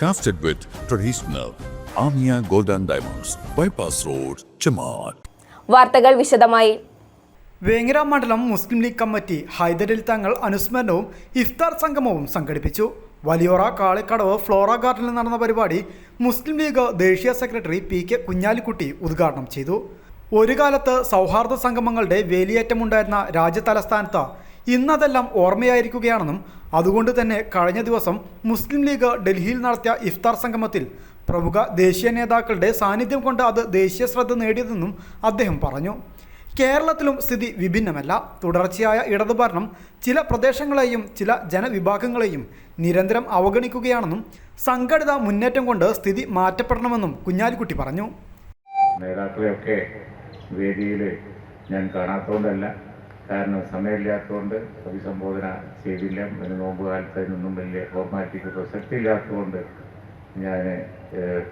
Crafted with traditional Amia Golden Diamonds, Bypass Road, Chamat. വാർത്തകൾ വിശദമായി. വേങ്ങര മണ്ഡലം മുസ്ലിം ലീഗ് കമ്മിറ്റി ഹൈദരിൽ തങ്ങൾ അനുസ്മരണവും ഇഫ്താർ സംഗമവും സംഘടിപ്പിച്ചു. വലിയോറ കാളിക്കടവ് ഫ്ലോറ ഗാർഡനിൽ നടന്ന പരിപാടി മുസ്ലിം ലീഗ് ദേശീയ സെക്രട്ടറി പി കെ കുഞ്ഞാലിക്കുട്ടി ഉദ്ഘാടനം ചെയ്തു. ഒരു കാലത്ത് സൗഹാർദ്ദ സംഗമങ്ങളുടെ വേലിയേറ്റമുണ്ടായിരുന്ന രാജ്യതലസ്ഥാനത്ത് ഇന്നതെല്ലാം ഓർമ്മയായിരിക്കുകയാണെന്നും അതുകൊണ്ട് തന്നെ കഴിഞ്ഞ ദിവസം മുസ്ലിം ലീഗ് ഡൽഹിയിൽ നടത്തിയ ഇഫ്താർ സംഗമത്തിൽ പ്രമുഖ ദേശീയ നേതാക്കളുടെ സാന്നിധ്യം കൊണ്ട് അത് ദേശീയ ശ്രദ്ധ നേടിയതെന്നും അദ്ദേഹം പറഞ്ഞു. കേരളത്തിലും സ്ഥിതി വിഭിന്നമല്ല. തുടർച്ചയായ ഇടതുഭരണം ചില പ്രദേശങ്ങളെയും ചില ജനവിഭാഗങ്ങളെയും നിരന്തരം അവഗണിക്കുകയാണെന്നും സംഘടിത മുന്നേറ്റം കൊണ്ട് സ്ഥിതി മാറ്റപ്പെടണമെന്നും കുഞ്ഞാലിക്കുട്ടി പറഞ്ഞു. നേതാക്കളെയൊക്കെ വേദിയിൽ ഞാൻ കാണാത്തതുകൊണ്ടല്ല. കാരണം സമയമില്ലാത്തതുകൊണ്ട് അഭിസംബോധന ചെയ്തില്ല. അതിന് നോമ്പ് കാലത്ത് അതിനൊന്നും വലിയ ഫോർമാലിറ്റിക്ക് പ്രസക്തി ഇല്ലാത്തതുകൊണ്ട് ഞാൻ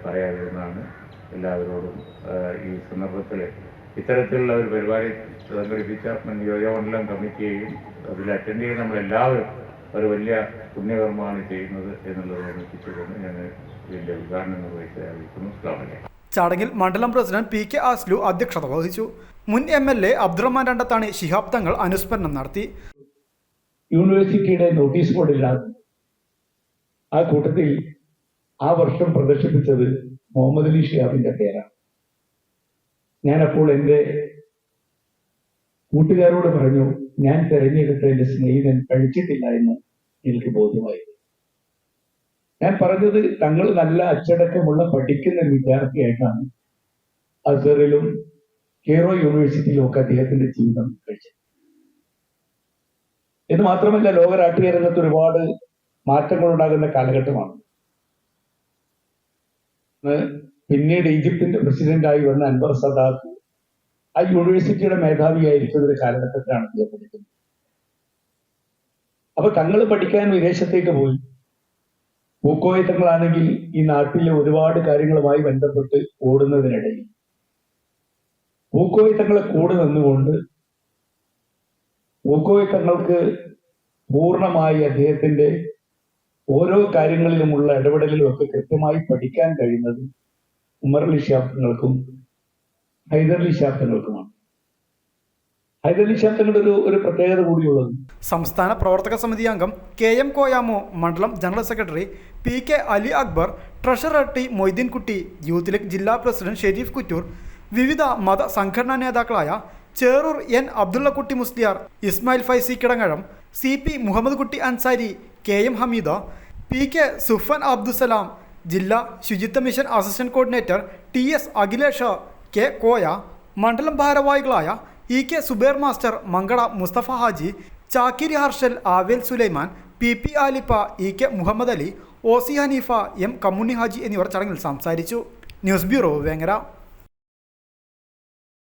പറയാതിരുന്നതാണ്. എല്ലാവരോടും ഈ സന്ദർഭത്തിൽ ഇത്തരത്തിലുള്ള ഒരു പരിപാടി സംഘടിപ്പിച്ച നിയോജകമണ്ഡലം കമ്മിറ്റിയെയും അതിൽ അറ്റൻഡ് ചെയ്യുന്ന നമ്മളെല്ലാവരും ഒരു വലിയ പുണ്യകർമ്മമാണ് ചെയ്യുന്നത് എന്നുള്ളത് ഓർമ്മിപ്പിച്ചുകൊണ്ട് ഞാൻ ഇതിന്റെ ഉദ്ഘാടനം നിർവഹിച്ച് ചടങ്ങിൽ മണ്ഡലം പ്രസിഡന്റ് പി കെ ആസ്ലു അധ്യക്ഷത വഹിച്ചു. മുൻ M L A Abdurahman Randathani Shihab Thangal അനുസ്മരണം നടത്തി. യൂണിവേഴ്സിറ്റിയുടെ നോട്ടീസ് ബോർഡിലാണ് ആ കൂട്ടത്തിൽ ആ വർഷം പ്രദർശിപ്പിച്ചത് മുഹമ്മദ് അലി ഷിഹാബിന്റെ പേരാണ്. ഞാനപ്പോൾ എന്റെ കൂട്ടുകാരോട് പറഞ്ഞു ഞാൻ തെരഞ്ഞെടുത്ത എന്റെ സ്നേഹിതൻ കഴിച്ചിട്ടില്ല എന്ന് എനിക്ക് ബോധ്യമായി ഞാൻ പറഞ്ഞത് തങ്ങൾ നല്ല അച്ചടക്കമുള്ള പഠിക്കുന്ന വിദ്യാർത്ഥിയായിട്ടാണ്. അസറിലും കെയ്റോ യൂണിവേഴ്സിറ്റിയിലും ഒക്കെ അദ്ദേഹത്തിന്റെ ജീവിതം കഴിച്ചത് എന്ന് മാത്രമല്ല ലോക രാഷ്ട്രീയ രംഗത്ത് ഒരുപാട് മാറ്റങ്ങൾ ഉണ്ടാകുന്ന കാലഘട്ടമാണ് പിന്നീട് ഈജിപ്തിന്റെ പ്രസിഡന്റായി വന്ന അൻവർ സദാത്ത് ആ യൂണിവേഴ്സിറ്റിയുടെ മേധാവിയായിരിക്കുന്ന ഒരു കാലഘട്ടത്തിലാണ് അദ്ദേഹം പഠിക്കുന്നത്. അപ്പൊ തങ്ങൾ പഠിക്കാൻ വിദേശത്തേക്ക് പോയി. പൂക്കോയത്തങ്ങളാണെങ്കിൽ ഈ നാട്ടിലെ ഒരുപാട് കാര്യങ്ങളുമായി ബന്ധപ്പെട്ട് ഓടുന്നതിനിടയിൽ പൂക്കോയത്തങ്ങളെ കൂടെ നിന്നുകൊണ്ട് പൂക്കോയ തങ്ങൾക്ക് പൂർണമായി അദ്ദേഹത്തിന്റെ ഓരോ കാര്യങ്ങളിലുമുള്ള ഇടപെടലിലും ഒക്കെ കൃത്യമായി പഠിക്കാൻ കഴിയുന്നത് ഉമർലി ശാസ്ത്രങ്ങൾക്കും ഹൈദർലി ശാസ്ത്രങ്ങൾക്കുമാണ്. ഹൈദർലി ശാസ്ത്രങ്ങളുടെ ഒരു ഒരു പ്രത്യേകത കൂടിയുള്ളത്. സംസ്ഥാന പ്രവർത്തക സമിതി അംഗം കെ എം കോയാമോ മണ്ഡലം general secretary P K Ali Akbar treasurer T Moideenkutty youth league ജില്ലാ പ്രസിഡന്റ് ഷെരീഫ് കുറ്റൂർ വിവിധ മത സംഘടനാ നേതാക്കളായ Cherur N Abdullakutty Musliyar Ismail Faizi Kidangazham C P Muhammad Kutty Ansari K M Hameed P K Sufan Abdussalam ജില്ലാ Suchitwa mission assistant coordinator T S Akhilesh K Koya മണ്ഡലം ഭാരവാഹികളായ E K Subair master Mangala Musthafa Haji Chakkiri Harshal Avel Sulaiman P P Alippa E K Muhammad Ali O C Haneefa M Kammunni Haji എന്നിവർ ചടങ്ങിൽ സംസാരിച്ചു. News bureau Vengara.